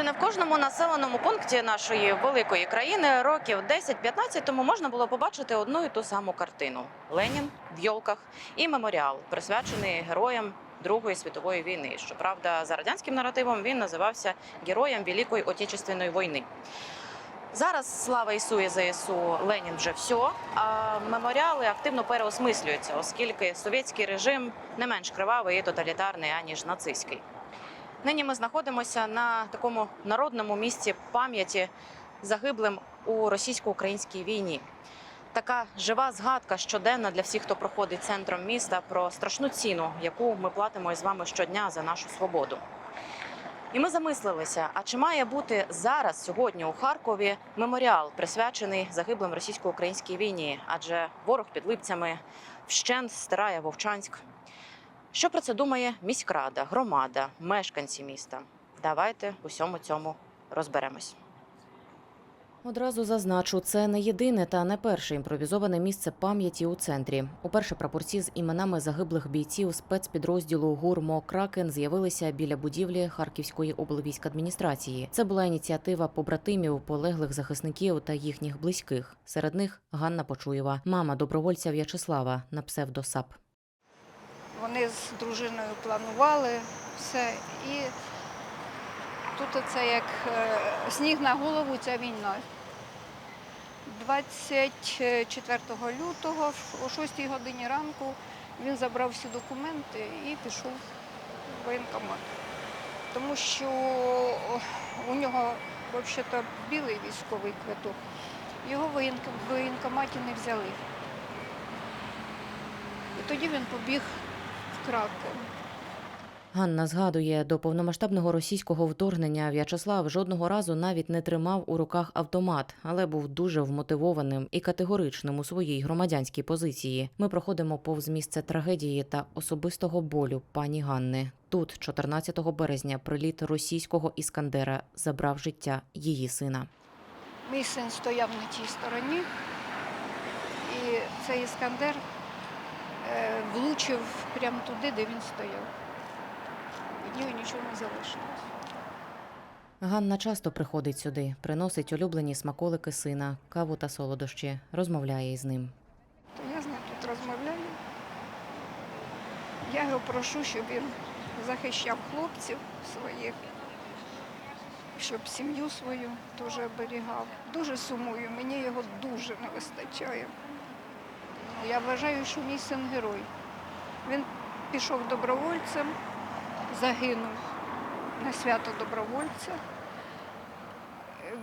Чи не в кожному населеному пункті нашої великої країни років 10-15 тому можна було побачити одну і ту саму картину: Ленін в йолках і меморіал, присвячений героям Другої світової війни. Щоправда, за радянським наративом він називався Героєм Великої Отечественної війни. Зараз слава Ісу і ЗСУ Ленін вже все, а меморіали активно переосмислюються, оскільки совєтський режим не менш кривавий і тоталітарний аніж нацистський. Нині ми знаходимося на такому народному місці пам'яті загиблим у російсько-українській війні. Така жива згадка щоденна для всіх, хто проходить центром міста, про страшну ціну, яку ми платимо із вами щодня за нашу свободу. І ми замислилися: а чи має бути зараз, сьогодні у Харкові, меморіал, присвячений загиблим російсько-українській війні? Адже ворог під липцями вщент стирає Вовчанськ. Що про це думає міськрада, громада, мешканці міста? Давайте у всьому цьому розберемось. Одразу зазначу, це не єдине та не перше імпровізоване місце пам'яті у центрі. Уперше прапорці з іменами загиблих бійців спецпідрозділу ГУРМО Кракен з'явилися біля будівлі Харківської облвійськадміністрації. Це була ініціатива побратимів, полеглих захисників та їхніх близьких. Серед них Ганна Почуєва, мама добровольця В'ячеслава на псевдосап. Вони з дружиною планували все. І тут це як е, сніг на голову ця війна. 24 лютого о 6 годині ранку він забрав всі документи і пішов в воєнкомат. Тому що у нього взагалі білий військовий квиток. Його в воєнкоматі не взяли. І тоді він побіг в Ганна згадує, до повномасштабного російського вторгнення В'ячеслав жодного разу навіть не тримав у руках автомат, але був дуже вмотивованим і категоричним у своїй громадянській позиції. Ми проходимо повз місце трагедії та особистого болю пані Ганни. Тут, 14 березня, приліт російського іскандера забрав життя її сина. Мій син стояв на тій стороні, і цей іскандер влучив прямо туди, де він стояв. Від нього нічого не залишилось. Ганна часто приходить сюди, приносить улюблені смаколики сина, каву та солодощі, розмовляє із ним. То я з ним тут розмовляю. Я його прошу, щоб він захищав хлопців своїх, щоб сім'ю свою теж оберігав. Дуже сумую, мені його дуже не вистачає. Я вважаю, що мій син герой. Він пішов добровольцем, загинув на свято добровольця,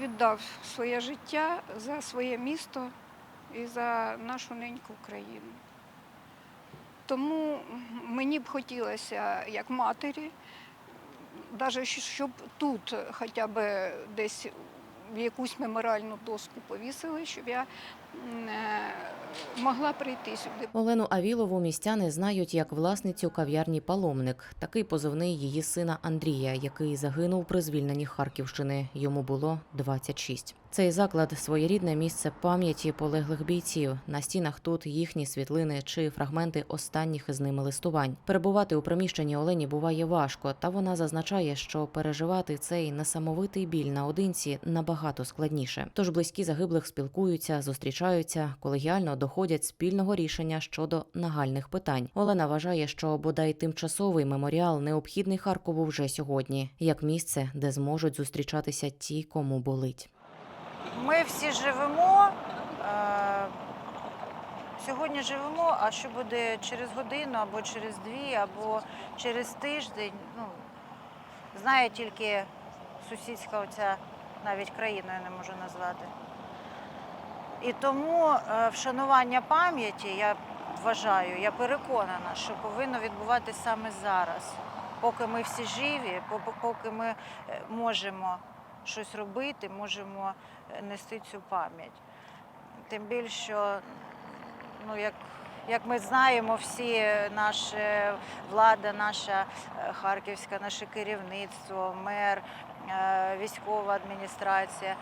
віддав своє життя за своє місто і за нашу неньку Україну. Тому мені б хотілося, як матері, навіть щоб тут хоча б десь в якусь меморіальну доску повісили, щоб я е, могла прийти сюди. Олену Авілову містяни знають як власницю кав'ярні Паломник. Такий позивний її сина Андрія, який загинув при звільненні Харківщини. Йому було 26. Цей заклад своєрідне місце пам'яті полеглих бійців. На стінах тут їхні світлини чи фрагменти останніх із ними листувань. Перебувати у приміщенні Олені буває важко, та вона зазначає, що переживати цей несамовитий біль наодинці набагато складніше. Тож близькі загиблих спілкуються, зустрічаються, колегіально доходять спільного рішення щодо нагальних питань. Олена вважає, що бодай тимчасовий меморіал необхідний Харкову вже сьогодні, як місце, де зможуть зустрічатися ті, кому болить. Ми всі живемо. Е, сьогодні живемо, а що буде через годину, або через дві, або через тиждень. Ну, знає тільки сусідська оця навіть країну я не можу назвати. І тому е, вшанування пам'яті, я вважаю, я переконана, що повинно відбуватися саме зараз. Поки ми всі живі, поки ми е, можемо щось робити, можемо е, нести цю пам'ять. Тим більше, що, ну, як, як ми знаємо, всі наша влада, наша харківська, наше керівництво, мер, військова адміністрація,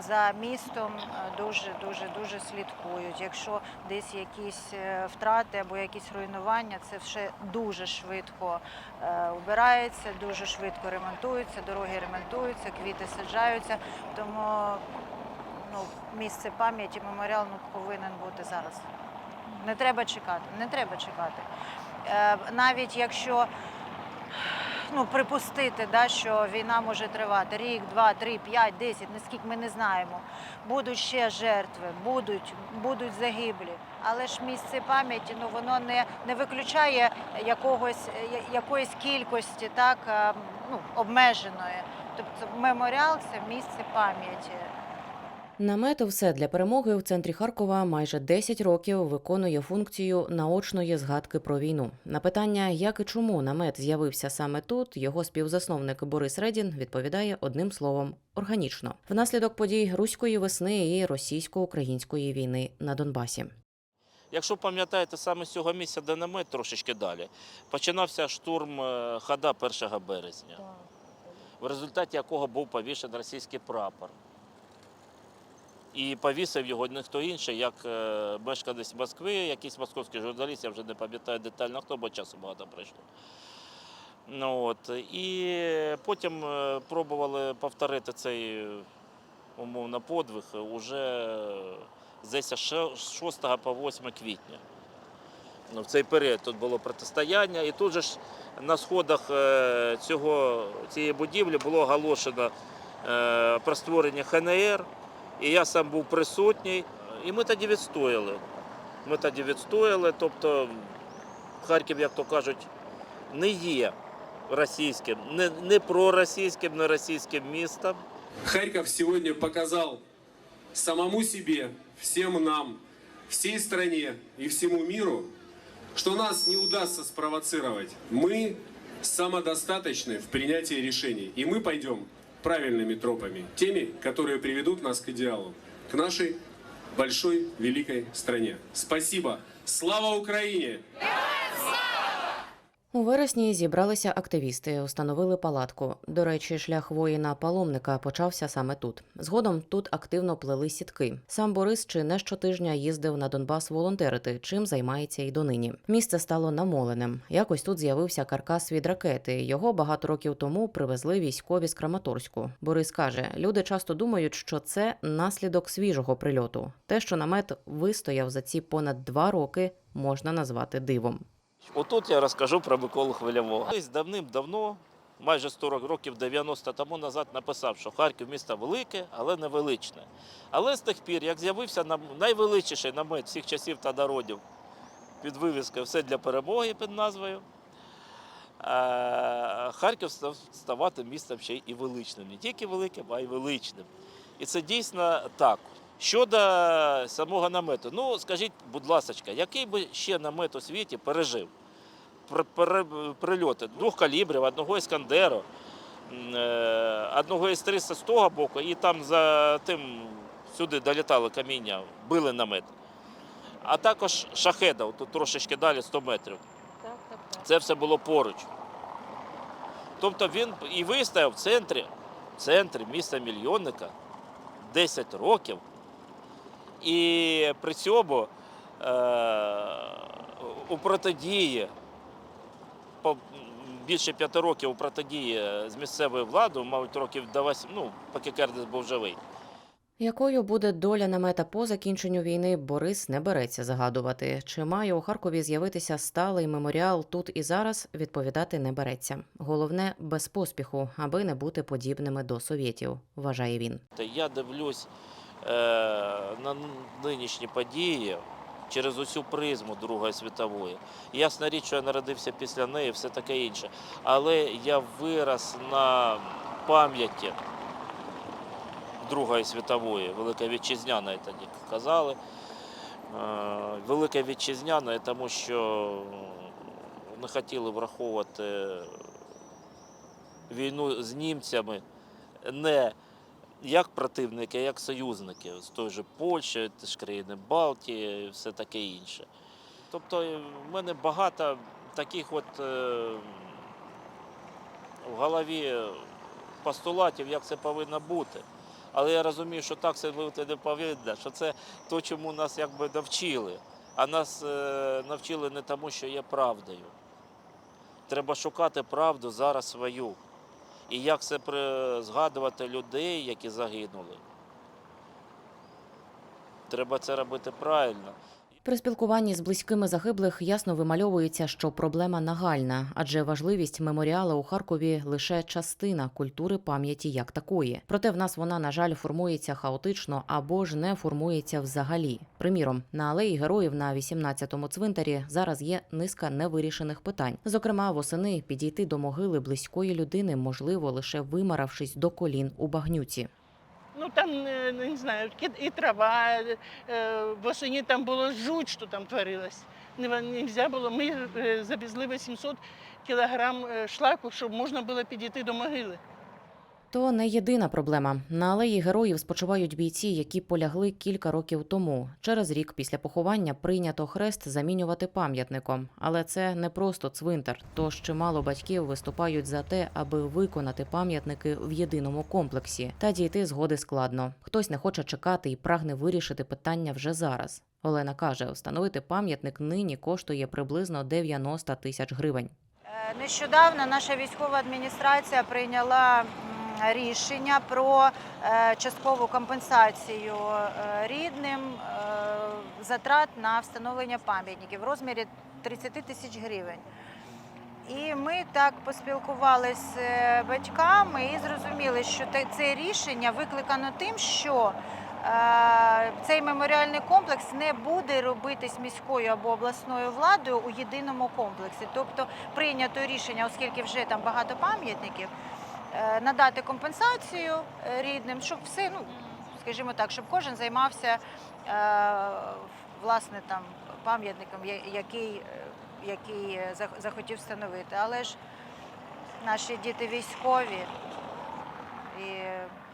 за містом е, дуже дуже дуже слідкують. Якщо десь якісь е, втрати або якісь руйнування, це все дуже швидко е, убирається, дуже швидко ремонтується, дороги ремонтуються, квіти саджаються. Тому ну, місце пам'яті меморіал ну, повинен бути зараз. Не треба чекати, не треба чекати. Навіть якщо ну, припустити, да, що війна може тривати рік, два, три, п'ять, десять, наскільки ми не знаємо. Будуть ще жертви, будуть, будуть загиблі. Але ж місце пам'яті ну, воно не, не виключає якогось, якоїсь кількості так, е, ну, обмеженої. Тобто меморіал це місце пам'яті. Намет все для перемоги в центрі Харкова майже 10 років виконує функцію наочної згадки про війну. На питання, як і чому намет з'явився саме тут, його співзасновник Борис Редін відповідає одним словом органічно внаслідок подій руської весни і російсько-української війни на Донбасі. Якщо пам'ятаєте, саме з цього місця, де намет трошечки далі, починався штурм е, хада 1 березня, в результаті якого був повішений російський прапор. І повісив його ніхто інший, як е, мешканець Москви, якийсь московський журналіст, я вже не пам'ятаю детально хто, бо часу багато пройшло. Ну, от. І потім е, пробували повторити цей умовно подвиг уже здається, з 6 по 8 квітня. Ну, в цей період тут було протистояння, і тут же ж на сходах е, цього, цієї будівлі було оголошено про створення ХНР, і я сам був присутній. І ми тоді відстояли. Ми тоді відстояли, тобто Харків, як то кажуть, не є російським, не, не проросійським, не російським містом. Харьков сегодня показал самому себе, всем нам, всей стране и всему миру, что нас не удастся спровоцировать. Мы самодостаточны в принятии решений, и мы пойдем правильными тропами, теми, которые приведут нас к идеалу, к нашей большой, великой стране. Спасибо! Слава Украине! У вересні зібралися активісти, установили палатку. До речі, шлях воїна-паломника почався саме тут. Згодом тут активно плели сітки. Сам Борис чи не щотижня їздив на Донбас волонтерити, чим займається і донині. Місце стало намоленим. Якось тут з'явився каркас від ракети. Його багато років тому привезли військові з Краматорську. Борис каже: люди часто думають, що це наслідок свіжого прильоту. Те, що намет вистояв за ці понад два роки, можна назвати дивом. Отут я розкажу про Миколу Хвильового. Колись давним-давно, майже 40 років, 90 тому назад, написав, що Харків місто велике, але невеличне. Але з тих пір, як з'явився найвеличніший намет всіх часів та народів під вивіскою Все для перемоги під назвою. е, Харків став ставати містом ще і величним. Не тільки великим, а й величним. І це дійсно так. Щодо самого намету, ну скажіть, будь ласка, який би ще намет у світі пережив прильоти двох калібрів, одного іскандеру, е, одного із 300 з того боку, і там за тим сюди долітали каміння, били намет. А також шахеда, тут трошечки далі 100 метрів. Це все було поруч. Тобто він і вистояв в центрі, в центрі міста мільйонника 10 років. І при цьому е, у протидії по більше п'яти років у протидії з місцевою владою, мабуть, років до восьми, ну, поки Кердис був живий. Якою буде доля намета по закінченню війни, Борис не береться загадувати. Чи має у Харкові з'явитися сталий меморіал тут і зараз, відповідати не береться. Головне без поспіху, аби не бути подібними до совєтів, вважає він. Я дивлюсь на нинішні події через усю призму Другої світової. Ясна річ, що я народився після неї, все таке інше. Але я вирос на пам'яті Другої світової, Велика Вітчизняна, тоді казали. Е, Велика Вітчизняна, тому що не хотіли враховувати війну з німцями не як противники, як союзники з той же Польщі, країни Балтії і все таке інше. Тобто е, в мене багато таких от е, в голові постулатів, як це повинно бути. Але я розумію, що так це бути не повинно, що це то, чому нас якби навчили. А нас е, навчили не тому, що є правдою. Треба шукати правду зараз свою. І як це згадувати людей, які загинули. Треба це робити правильно. При спілкуванні з близькими загиблих ясно вимальовується, що проблема нагальна, адже важливість меморіала у Харкові лише частина культури пам'яті як такої. Проте в нас вона, на жаль, формується хаотично або ж не формується взагалі. Приміром, на алеї героїв на 18-му цвинтарі зараз є низка невирішених питань. Зокрема, восени підійти до могили близької людини можливо лише вимаравшись до колін у багнюці. Ну там е, не знаю, і трава, е, восені там було жуть, що там творилось. Не можна було. Ми е, завезли 800 кілограм е, шлаку, щоб можна було підійти до могили. То не єдина проблема. На алеї героїв спочивають бійці, які полягли кілька років тому. Через рік після поховання прийнято хрест замінювати пам'ятником. Але це не просто цвинтар. Тож чимало батьків виступають за те, аби виконати пам'ятники в єдиному комплексі. Та дійти згоди складно. Хтось не хоче чекати і прагне вирішити питання вже зараз. Олена каже, встановити пам'ятник нині коштує приблизно 90 тисяч гривень. Е, Нещодавно наша військова адміністрація прийняла рішення про е, часткову компенсацію е, рідним е, затрат на встановлення пам'ятників в розмірі 30 тисяч гривень. І ми так поспілкувалися з батьками і зрозуміли, що це рішення викликано тим, що цей меморіальний комплекс не буде робитись міською або обласною владою у єдиному комплексі. Тобто прийнято рішення, оскільки вже там багато пам'ятників, надати компенсацію е, рідним, щоб все, ну скажімо так, щоб кожен займався е, власне там пам'ятником, який, е, який е, захотів встановити. Але ж наші діти військові, і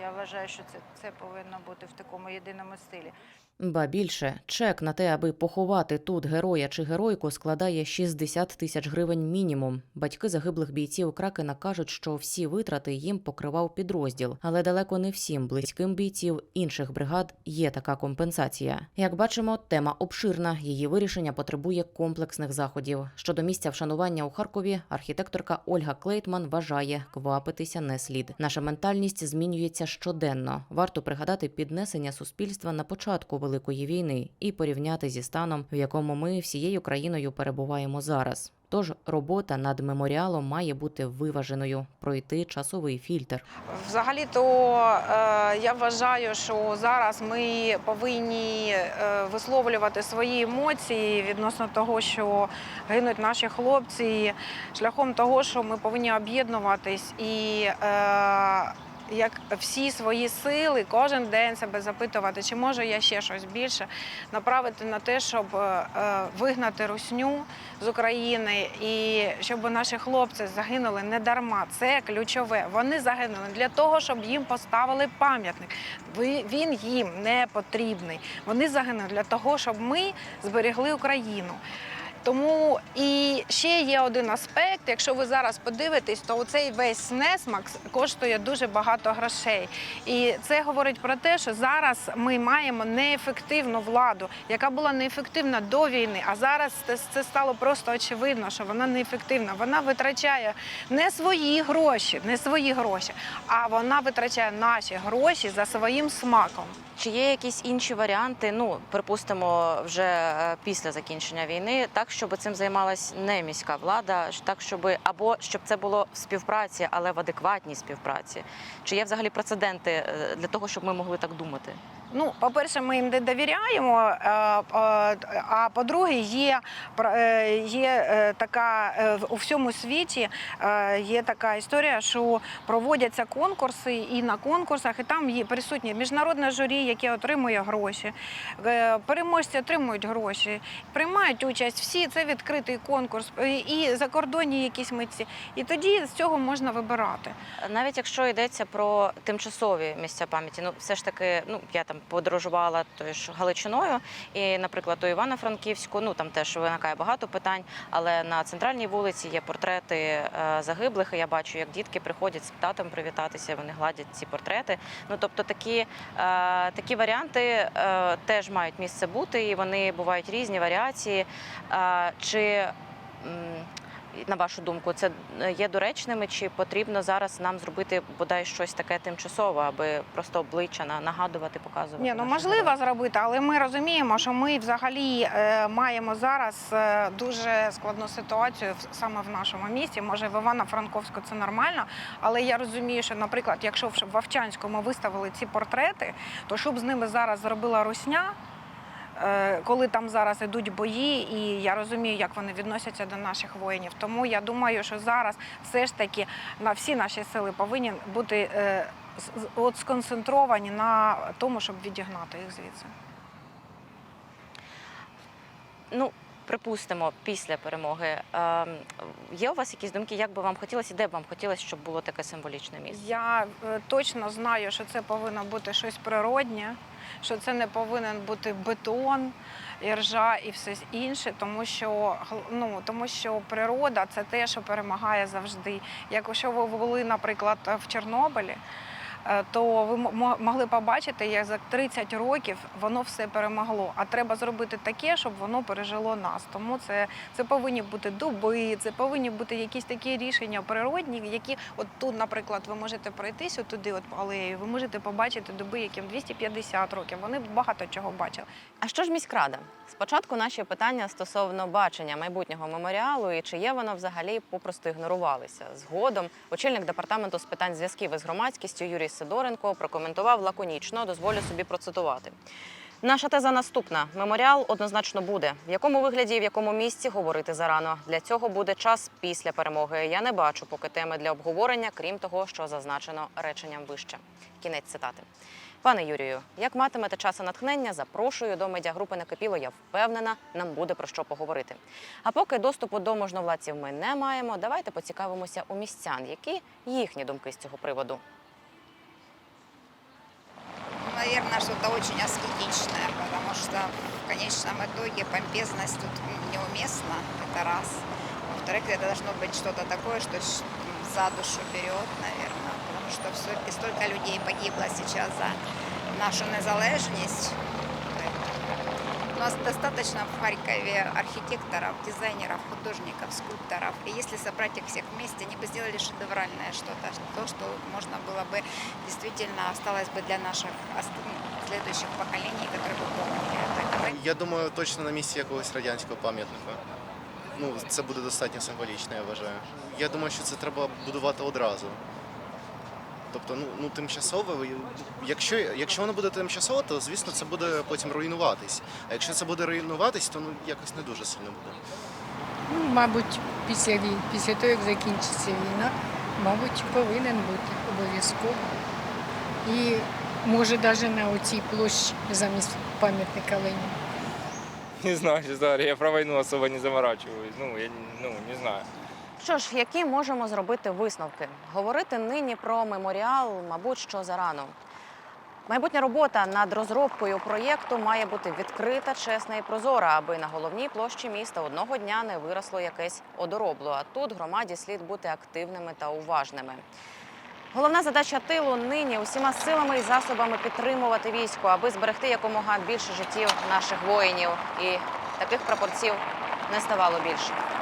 я вважаю, що це, це повинно бути в такому єдиному стилі. Ба більше чек на те, аби поховати тут героя чи геройку, складає 60 тисяч гривень мінімум. Батьки загиблих бійців Кракена кажуть, що всі витрати їм покривав підрозділ, але далеко не всім близьким бійців інших бригад є така компенсація. Як бачимо, тема обширна. Її вирішення потребує комплексних заходів. Щодо місця вшанування у Харкові, архітекторка Ольга Клейтман вважає, квапитися не слід. Наша ментальність змінюється щоденно. Варто пригадати піднесення суспільства на початку великої війни і порівняти зі станом, в якому ми всією країною перебуваємо зараз. Тож робота над меморіалом має бути виваженою, пройти часовий фільтр. Взагалі-то е, я вважаю, що зараз ми повинні е, висловлювати свої емоції відносно того, що гинуть наші хлопці, шляхом того, що ми повинні об'єднуватись і. Як всі свої сили кожен день себе запитувати, чи можу я ще щось більше направити на те, щоб е, е, вигнати русню з України і щоб наші хлопці загинули не дарма. Це ключове. Вони загинули для того, щоб їм поставили пам'ятник. Він їм не потрібний. Вони загинули для того, щоб ми зберегли Україну. Тому і ще є один аспект. Якщо ви зараз подивитесь, то цей весь несмак коштує дуже багато грошей. І це говорить про те, що зараз ми маємо неефективну владу, яка була неефективна до війни. А зараз це, стало просто очевидно, що вона неефективна. Вона витрачає не свої гроші, не свої гроші, а вона витрачає наші гроші за своїм смаком. Чи є якісь інші варіанти? Ну припустимо, вже е, після закінчення війни, так щоб цим займалась не міська влада, так щоб або щоб це було в співпраці, але в адекватній співпраці. Чи є взагалі прецеденти е, для того, щоб ми могли так думати? Ну, по-перше, ми їм не довіряємо. е, е, А по-друге, є, е, є така у всьому світі є така історія, що проводяться конкурси, і на конкурсах, і там є присутнє міжнародне журі, яке отримує гроші. Переможці отримують гроші, приймають участь всі. Це відкритий конкурс, і закордонні якісь митці. І тоді з цього можна вибирати. Навіть якщо йдеться про тимчасові місця пам'яті, ну все ж таки, ну я там подорожувала тою ж Галичиною, і, наприклад, у Івано-Франківську, ну там теж виникає багато питань, але на центральній вулиці є портрети е, загиблих. і Я бачу, як дітки приходять з татом привітатися, вони гладять ці портрети. Ну тобто такі, е, такі варіанти е, теж мають місце бути, і вони бувають різні варіації. Чи на вашу думку, це є доречними, чи потрібно зараз нам зробити бодай щось таке тимчасове, аби просто обличчя нагадувати, показувати? Ні, ну можливо героїв? зробити, але ми розуміємо, що ми взагалі е, маємо зараз е, дуже складну ситуацію саме в нашому місті. Може, в Івано-Франковську це нормально, але я розумію, що, наприклад, якщо в Вовчанську ми виставили ці портрети, то щоб з ними зараз зробила русня. Е, Коли там зараз ідуть бої, і я розумію, як вони відносяться до наших воїнів. Тому я думаю, що зараз все ж таки на всі наші сили повинні бути е, от сконцентровані на тому, щоб відігнати їх звідси. Ну, припустимо, після перемоги. Е, є у вас якісь думки, як би вам хотілося, де б вам хотілося, щоб було таке символічне місце? Я е, точно знаю, що це повинно бути щось природнє, що це не повинен бути бетон, іржа і все інше, тому що ну тому що природа це те, що перемагає завжди. Якщо ви були, наприклад, в Чорнобилі. Е, То ви мо- мо- могли побачити, як за 30 років воно все перемогло. А треба зробити таке, щоб воно пережило нас. Тому це, це повинні бути дуби, це повинні бути якісь такі рішення природні, які от тут, наприклад, ви можете пройтись туди, от алеї, ви можете побачити дуби, яким 250 років. Вони багато чого бачили. А що ж міськрада? Спочатку наші питання стосовно бачення майбутнього меморіалу і чи є воно взагалі попросту ігнорувалися. Згодом очільник департаменту з питань зв'язків із громадськістю Юрій Сидоренко прокоментував лаконічно, дозволю собі процитувати. Наша теза наступна: меморіал однозначно буде. В якому вигляді і в якому місці говорити зарано. Для цього буде час після перемоги. Я не бачу поки теми для обговорення, крім того, що зазначено реченням вище. Кінець цитати. Пане Юрію, як матимете час і натхнення, запрошую до медіагрупи Накипіло. Я впевнена, нам буде про що поговорити. А поки доступу до можновладців ми не маємо, давайте поцікавимося у містян, які їхні думки з цього приводу. Наверное, что-то очень аскетичное, потому что в конечном итоге помпезность тут неуместна, это раз. Во-вторых, это должно быть что-то такое, что ш- за душу берет, наверное, потому что все-таки столько людей погибло сейчас за нашу незалежность. У нас достаточно в Харькове архитекторов, дизайнеров, художников, скульпторов. И если собрать их всех вместе, они бы сделали шедевральное что-то. То, что можно было бы действительно осталось бы для наших ост- ну, следующих поколений, которые бы помнили это. Я думаю, точно на місці якогось радянського пам'ятника. Ну, це буде достатньо символічно, я вважаю. Я думаю, що це треба будувати одразу. Тобто, ну, ну тимчасово, якщо, якщо воно буде тимчасово, то звісно це буде потім руйнуватись. А якщо це буде руйнуватись, то ну якось не дуже сильно буде. Ну, мабуть, після війни, після того, як закінчиться війна, мабуть, повинен бути обов'язково. І може навіть на оцій площі замість пам'ятника Леніна. Не знаю, честно я про войну особо не заморачиваюсь. Ну, я ну, не знаю. Що ж, які можемо зробити висновки? Говорити нині про меморіал, мабуть, що зарано. Майбутня робота над розробкою проєкту має бути відкрита, чесна і прозора, аби на головній площі міста одного дня не виросло якесь одоробло. А тут громаді слід бути активними та уважними. Головна задача тилу нині усіма силами і засобами підтримувати військо, аби зберегти якомога більше життів наших воїнів. І таких прапорців не ставало більше.